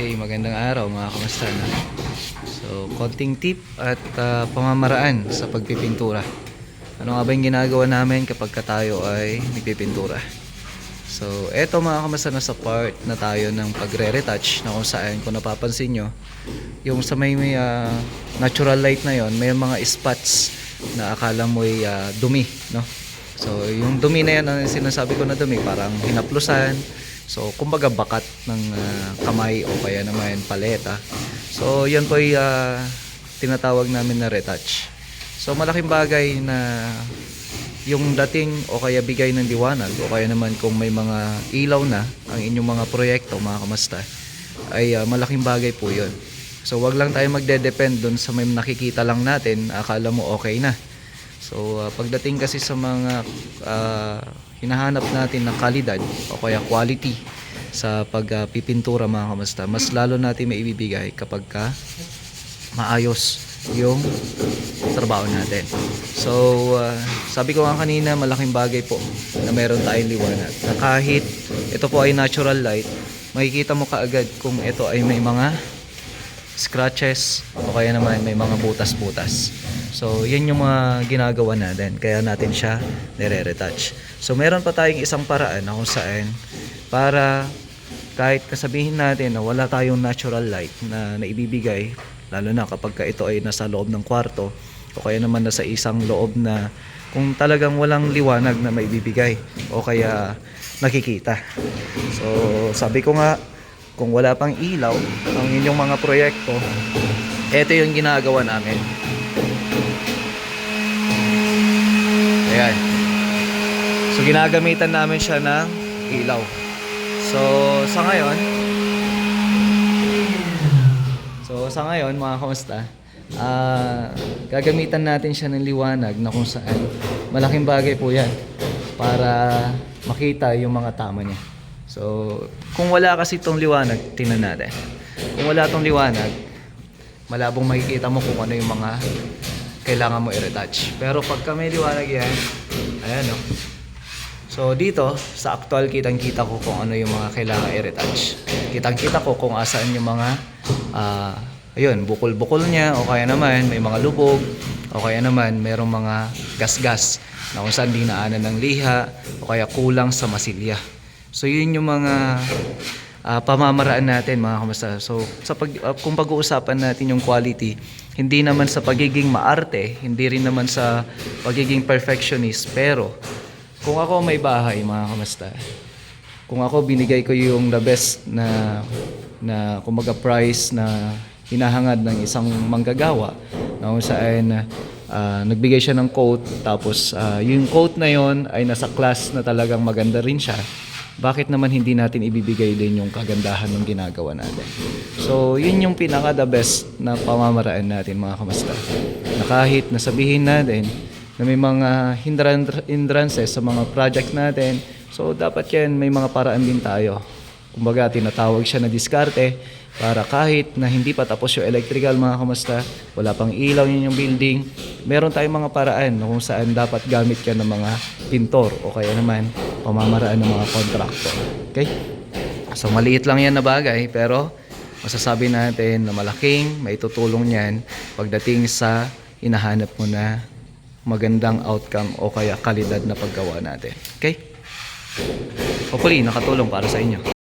Hey, magandang araw mga kamusta na. So, konting tip at ah, pamamaraan sa pagpipintura. Ano nga ba yung ginagawa namin kapag ka tayo ay nagpipintura? So, eto mga kamusta na sa part na tayo ng pagre-retouch na kung saan, kung napapansin nyo, yung sa may, may ah, natural light na yon may mga spots na akala mo ay ah, dumi, no? So, yung dumi na yan, ang sinasabi ko na dumi, parang hinaplusan. So, kumbaga bakat ng ah, kamay o kaya naman paleta. So, yan po ay ah, tinatawag namin na retouch. So, malaking bagay na yung dating o kaya bigay ng liwanag o kaya naman kung may mga ilaw na ang inyong mga proyekto, mga kamasta, ay ah, malaking bagay po yun. So, wag lang tayo magde-depend doon sa may nakikita lang natin, akala mo okay na. So, uh, pagdating kasi sa mga uh, hinahanap natin na kalidad o kaya quality sa pagpipintura mga kamusta, mas lalo natin maibibigay kapag ka maayos yung trabaho natin. So, uh, sabi ko nga kanina, malaking bagay po na meron tayong liwanag. Na kahit ito po ay natural light, makikita mo kaagad kung ito ay may mga scratches o kaya naman may mga butas-butas. So, yan yung mga ginagawa natin. Kaya natin siya nire-retouch. So, meron pa tayong isang paraan na kung saan para kahit kasabihin natin na wala tayong natural light na naibibigay, lalo na kapag ka ito ay nasa loob ng kwarto o kaya naman nasa isang loob na kung talagang walang liwanag na maibibigay o kaya nakikita. So, sabi ko nga, kung wala pang ilaw ang inyong mga proyekto, ito yung ginagawa namin. Ayan. So, ginagamitan namin siya ng ilaw. So, sa ngayon, so sa ngayon, mga kamusta, ah gagamitan natin siya ng liwanag na kung saan malaking bagay po yan para makita yung mga tama niya. So, kung wala kasi itong liwanag, tingnan natin. Kung wala itong liwanag, malabong makikita mo kung ano yung mga kailangan mo i-retouch. Pero pagka may liwanag yan, ayan o. So dito, sa actual kitang-kita ko kung ano yung mga kailangan i-retouch. Kitang-kita ko kung asaan yung mga ah, ayun, bukol-bukol niya o kaya naman may mga lubog o kaya naman merong mga gas-gas na kung saan di naanan ng liha o kaya kulang sa masilya. So yun yung mga ah, pamamaraan natin mga kamusta. So sa pag ah, kung pag-uusapan natin yung quality, hindi naman sa pagiging maarte, hindi rin naman sa pagiging perfectionist, pero kung ako may bahay mga kamusta, kung ako binigay ko yung the best na na kumbaga price na hinahangad ng isang manggagawa na kung saan ah, nagbigay siya ng quote tapos ah, yung quote na yon ay nasa class na talagang maganda rin siya bakit naman hindi natin ibibigay din yung kagandahan ng ginagawa natin so yun yung pinaka the best na pamamaraan natin mga kamusta na kahit nasabihin natin na may mga hindran hindrances sa mga project natin. So dapat yan may mga paraan din tayo. Kumbaga tinatawag siya na diskarte para kahit na hindi pa tapos yung electrical mga kamusta, wala pang ilaw yun yung building, meron tayong mga paraan kung saan dapat gamit ka ng mga pintor o kaya naman pamamaraan ng mga contractor. Okay? So maliit lang yan na bagay pero masasabi natin na malaking maitutulong yan pagdating sa hinahanap mo na magandang outcome o kaya kalidad na paggawa natin. Okay? Hopefully, nakatulong para sa inyo.